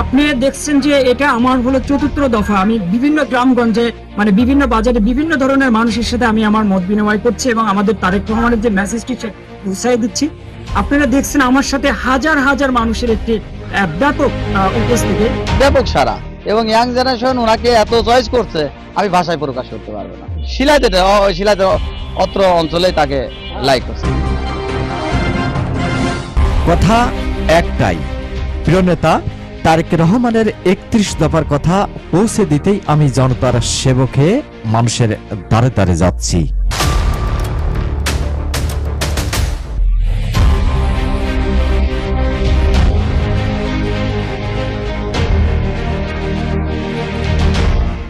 আপনি দেখছেন যে এটা আমার হলো চতুর্থ দফা। আমি বিভিন্ন গ্রামগঞ্জে মানে বিভিন্ন বাজারে বিভিন্ন ধরনের মানুষের সাথে আমি আমার মত বিনিময় করছি এবং আমাদের তারেক রহমানের যে মেসেজটি পৌঁছাই দিচ্ছি। আপনারা দেখছেন আমার সাথে হাজার হাজার মানুষের একটি ব্যাপক উপস্থিতি। ব্যাপক সারা। এবং ইয়াং জেনারেশন ওনাকে এত চয়েস করছে আমি ভাষায় প্রকাশ করতে পারব না। শিলাতে শিলাতে অত্র অঞ্চলে তাকে লাইক করছে। কথা একটাই। প্রিয় নেতা তারেক রহমানের একত্রিশ দফার কথা পৌঁছে দিতেই আমি জনতার সেবকে মানুষের দ্বারে দ্বারে যাচ্ছি।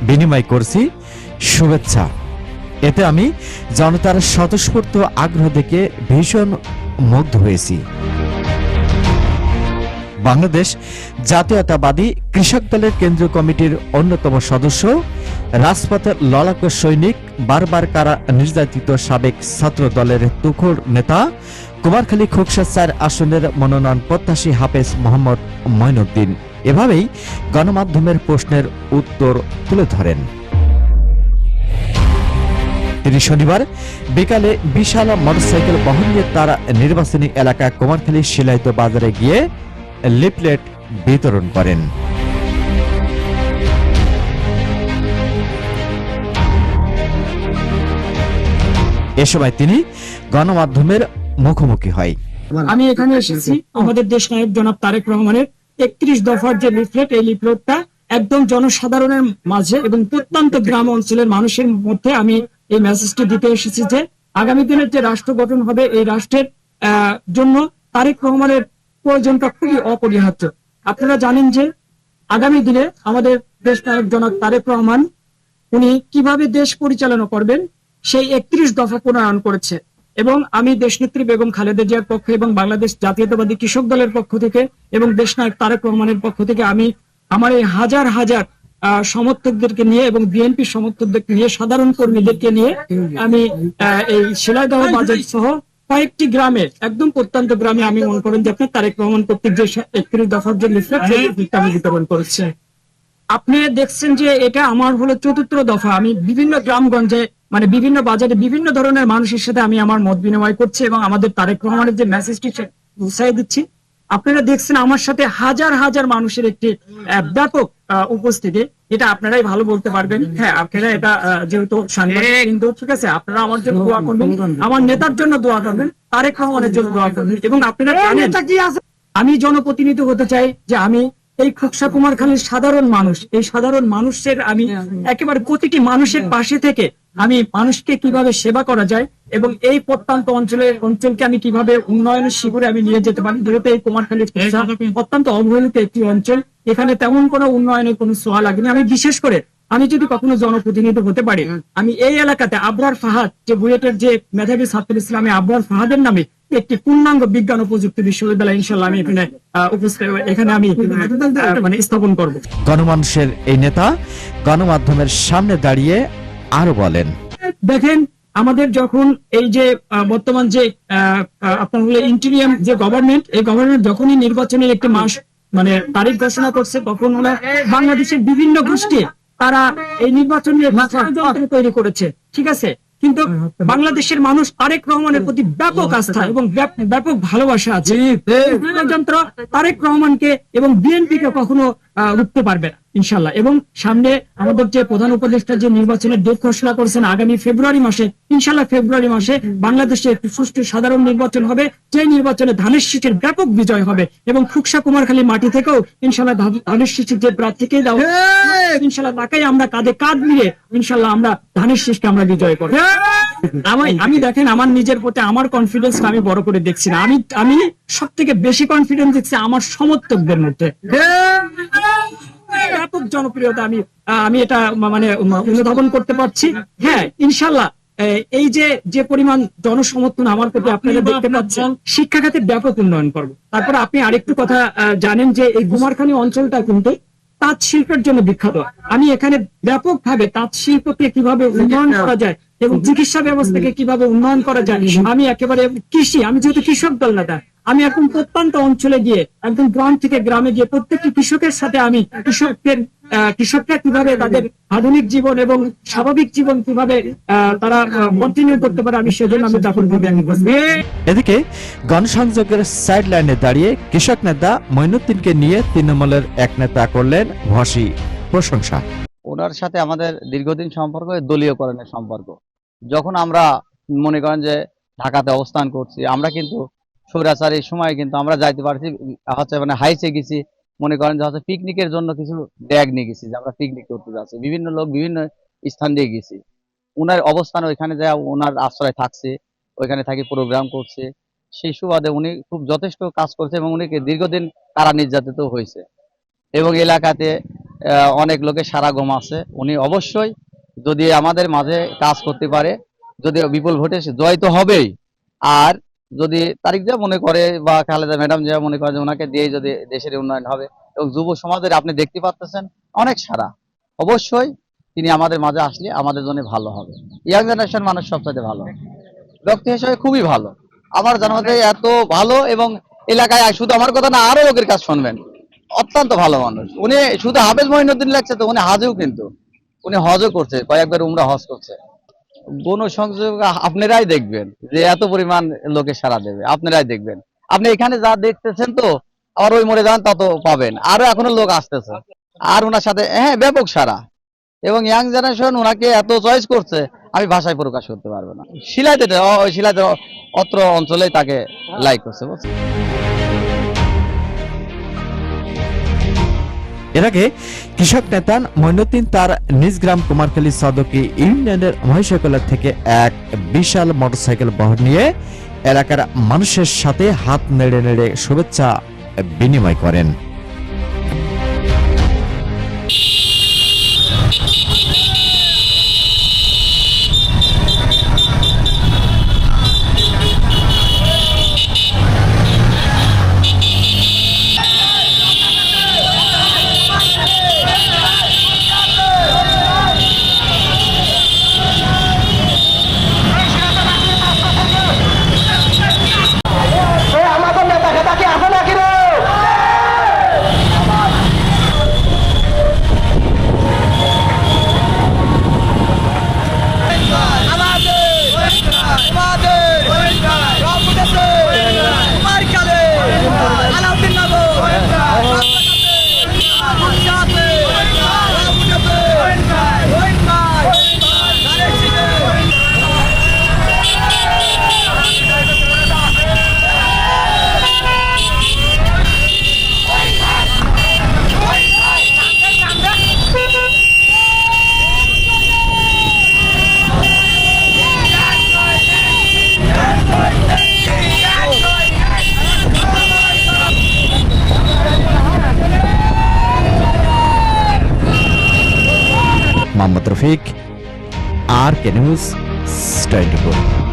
বিনিময় করছি, শুভেচ্ছা। এতে আমি জনতার স্বতঃস্ফূর্ত আগ্রহ দেখে ভীষণ মুগ্ধ হয়েছি। বাংলাদেশ জাতীয়তাবাদী কৃষক দলের কেন্দ্রীয় কমিটির অন্যতম সদস্য রাজপথের লড়াকু সৈনিক বারবার কারা নির্যাতিত সাবেক ছাত্র দলের তুখোর নেতা, কুমারখালী খোকসা চার আসনের মনোনয়ন প্রত্যাশী হাফেজ মোহাম্মদ মঈনুদ্দিন এভাবেই গণমাধ্যমের প্রশ্নের উত্তর তুলে ধরেন। তিনি শনিবার বিকালে বিশাল মোটরসাইকেল বহন নিয়ে তার নির্বাচনী এলাকা কুমারখালী শিলাইত বাজারে গিয়ে লিফলেট বিতরণ করেন। এ সময় তিনি গণমাধ্যমের মুখোমুখি হয়। আমি এখানে এসেছি। আমাদের দেশ নায়ক জনাব তারেক রহমানের একত্রিশ দফার যে লিফলেট, এই লিফলেটটা একদম জনসাধারণের মাঝে এবং প্রত্যন্ত গ্রাম অঞ্চলের মানুষের মধ্যে আমি এই মেসেজটি দিতে এসেছি যে আগামী দিনের যে রাষ্ট্র গঠন হবে, এই রাষ্ট্রের জন্য তারেক রহমানের প্রয়োজনটা খুবই অপরিহার্য। আপনারা জানেন যে আগামী দিনে আমাদের দেশ নায়ক জনাব তারেক রহমান, উনি কীভাবে দেশ পরিচালনা করবেন, সেই একত্রিশ দফা প্রণয়ন করেছে। এবং আমি দেশনেত্রী বেগম খালেদা জিয়ার পক্ষে এবং বাংলাদেশ জাতীয়তাবাদী কৃষক দলের পক্ষ থেকে এবং দেশ নায়ক তারেক রহমানের পক্ষ থেকে আমি আমার এই হাজার হাজার সমর্থকদেরকে নিয়ে এবং বিএনপি সমর্থকদেরকে নিয়ে, সাধারণ কর্মীদেরকে নিয়ে আমি এই শিলাইদহ বাজার সহ কয়েকটি গ্রামে একদম প্রত্যন্ত গ্রামে আমি মনে করেন যে আপনার তারেক রহমান কর্তৃক যে একত্রিশ দফার যে লিফলেট সেই লিফলেটটা আমি বিতরণ করেছি। আপনি দেখছেন যে এটা আমার হলো চতুর্থ দফা। আমি বিভিন্ন গ্রামগঞ্জে মানে বিভিন্ন বাজারে বিভিন্ন ধরনের মানুষের সাথে আমি আমার মত বিনিময় করছি এবং আমাদের তারেক রহমানের যে মেসেজটি উৎসাহ দিচ্ছি। আপনারা দেখছেন আমার সাথে হাজার হাজার মানুষের একটি ব্যাপক আহ, উপস্থিতি। এটা আপনারাই ভালো বলতে পারবেন। হ্যাঁ আপনারা এটা আহ, যেহেতু কিন্তু ঠিক আছে আপনারা আমার জন্য দোয়া করবেন। আমার নেতার জন্য দোয়া করবেন। তারেক রহমানের জন্য দোয়া করবেন। এবং আপনারা জানেন আমি জনপ্রতিনিধি হতে চাই যে আমি এই খোকসা কুমারখালীর সাধারণ মানুষ। এই সাধারণ মানুষের আমি একেবারে প্রতিটি মানুষের পাশে থেকে আমি মানুষকে কীভাবে সেবা করা যায় এবং এই প্রত্যন্ত অঞ্চলের অঞ্চলকে আমি কীভাবে উন্নয়নের শিবিরে আমি নিয়ে যেতে পারি যেহেতু এই কুমারখালী অত্যন্ত অবহেলিত একটি অঞ্চল এখানে তেমন কোনো উন্নয়নের কোনো সোয়া লাগেনি। আমি বিশেষ করে আমি যদি কখনো জনপ্রতিনিধি হতে পারি আমি এই এলাকাতে আবরার ফাহাদ যে বুয়েটের যে মেধাবী ছাত্র ইসলামী আবরার ফাহাদের নামে একটি পূর্ণাঙ্গ বিজ্ঞান ও প্রযুক্তি বিশ্ববিদ্যালয় ইনশাল্লাহ আমি এখানে উপস্থিত এখানে আমি মানে স্থাপন করব। গণমানুষের এই নেতা গণমাধ্যমের সামনে দাঁড়িয়ে আরও বলেন। দেখেন আমাদের যখন এই যে বর্তমান যে আপনার হলো ইন্টিরিয়াম যে গভর্নমেন্ট এই গভর্নমেন্ট যখনই নির্বাচনের একটি মাস মানে তারিখ ঘোষণা করছে তখন হলো বাংলাদেশের বিভিন্ন গোষ্ঠী তারা এই নির্বাচনের তৈরি করেছে ঠিক আছে? কিন্তু বাংলাদেশের মানুষ তারেক রহমানের প্রতি ব্যাপক আস্থা এবং ব্যাপ- ব্যাপক ভালোবাসা আছে। এই তারেক রহমানকে এবং বিএনপি কে কখনো রুখতে পারবে না ইনশাল্লাহ এবং সামনে আমাদের যে প্রধান উপদেষ্টা যে নির্বাচনের ডেট ঘোষণা করেছেন আগামী ফেব্রুয়ারি মাসে ইনশাল্লাহ ফেব্রুয়ারি মাসে বাংলাদেশে একটি সুষ্ঠু সাধারণ নির্বাচন হবে যে নির্বাচনে ধানের শীষের ব্যাপক বিজয় হবে এবং ফুকসা কুমারখালী মাটি থেকেও ইনশাল্লাহ ধানের শীষের যে প্রার্থীকে দাও ইনশাল্লাহ তাকেই আমরা কাঁধে কাঁধ মিলিয়ে ইনশাল্লাহ আমরা ধানের শীষকে আমরা বিজয় করব। আমি আমি দেখেন আমার নিজের প্রতি আমার কনফিডেন্স আমি বড় করে দেখছি না। আমি আমি সব থেকে বেশি কনফিডেন্স দেখছি আমার সমর্থকদের মধ্যে। ব্যাপক জনপ্রিয়তা আমি আমি এটা মানে অনুধাবন করতে পারছি। হ্যাঁ ইনশাল্লাহ এই যে যে পরিমাণ জনসমর্থন আমার প্রতি আপনারা দেখতে পাচ্ছেন শিক্ষা খাতে ব্যাপক উন্নয়ন করব। তারপরে আপনি আরেকটু কথা আহ, জানেন যে এই কুমারখালী অঞ্চলটা কিন্তু তাঁত শিল্পের জন্য বিখ্যাত। আমি এখানে ব্যাপকভাবে তাঁত শিল্পকে কীভাবে উন্নয়ন করা যায় এবং চিকিৎসা ব্যবস্থাকে কীভাবে উন্নয়ন করা যায় আমি একেবারে কৃষি আমি যেহেতু কৃষক দল নেতা আমি এখন প্রত্যন্ত অঞ্চলে গিয়ে একদম গ্রাম থেকে গ্রামে গিয়ে প্রত্যেকটি কৃষকের সাথে আমি কৃষকের আহ, কৃষকরা কীভাবে তাদের আধুনিক জীবন এবং স্বাভাবিক জীবন কীভাবে তারা কন্টিনিউ করতে পারে আমি সেজন্য আমি তখন ভাবে আমি বসবো এদিকে গণসংযোগের সাইড লাইনে দাঁড়িয়ে কৃষক নেতা মইনুদ্দিনকে নিয়ে তৃণমূলের এক নেতা করলেন ভসি প্রশংসা। ওনার সাথে আমাদের দীর্ঘদিন সম্পর্ক দলীয়করণের সম্পর্ক। যখন আমরা মনে করেন যে ঢাকাতে অবস্থান করছি আমরা কিন্তু স্বৈরাচারের সময় কিন্তু আমরা যাইতে পারছি, হচ্ছে মানে হাইসে গেছি। মনে করেন যে হচ্ছে পিকনিকের জন্য কিছু ব্যাগ নিয়ে গেছি, যে আমরা পিকনিক করতে যাচ্ছি। বিভিন্ন লোক বিভিন্ন স্থান দিয়ে গেছি। ওনার অবস্থান ওইখানে যা ওনার আশ্রয় থাকছে, ওইখানে থাকি প্রোগ্রাম করছে। সেই সুবাদে উনি খুব যথেষ্ট কাজ করছে এবং উনি দীর্ঘদিন কারা নির্যাতিত হয়েছে। এবং এলাকাতে অনেক লোকের সারা গম আছে। উনি অবশ্যই যদি আমাদের মাঝে কাজ করতে পারে, যদি বিপুল ভোটে জয় তো হবেই। আর যদি তারিখ যা মনে করে বা খালেদা ম্যাডাম যা মনে করে যে ওনাকে দিয়ে যদি দেশের উন্নয়ন হবে এবং যুব সমাজের আপনি দেখতে পাচ্ছেন অনেক সারা অবশ্যই তিনি আমাদের মাঝে আসলে আমাদের জন্য ভালো হবে। ইয়াং জেনারেশন মানুষ সবচাইতে ভালো। ব্যক্তি হিসেবে খুবই ভালো। আমার জানা মতে এত ভালো এবং এলাকায় শুধু আমার কথা না, আরও লোকের কাজ শুনবেন। অত্যন্ত ভালো মানুষ। উনি শুধু হাফেজ মহিনুদ্দিন লাগছে তো, উনি হাজেও কিন্তু। উনি হজও করছে, কয়েকবার উমরা হজ করছে। গণসংযোগ আপনারাই দেখবেন যে এত পরিমাণ লোকে সারা দেবে, আপনারাই দেখবেন। আপনি এখানে যা দেখতেছেন তো আবার ওই মরে যান তত পাবেন। আরও এখনও লোক আসতেছে। আর ওনার সাথে হ্যাঁ ব্যাপক সারা এবং ইয়াং জেনারেশন ওনাকে এত চয়েস করছে, আমি ভাষায় প্রকাশ করতে পারব না। শিলাইতে শিলাইতে অত্র অঞ্চলেই তাকে লাইক করছে, বুঝছেন? এর আগে কৃষক নেতা মইনুদ্দিন তার নিজ গ্রাম কুমারখালী সদকি ইউনিয়নের মহিষকলা থেকে এক বিশাল মোটরসাইকেল বহর নিয়ে এলাকার মানুষের সাথে হাত নেড়ে নেড়ে শুভেচ্ছা বিনিময় করেন। Mohammad Rafiq R K news twenty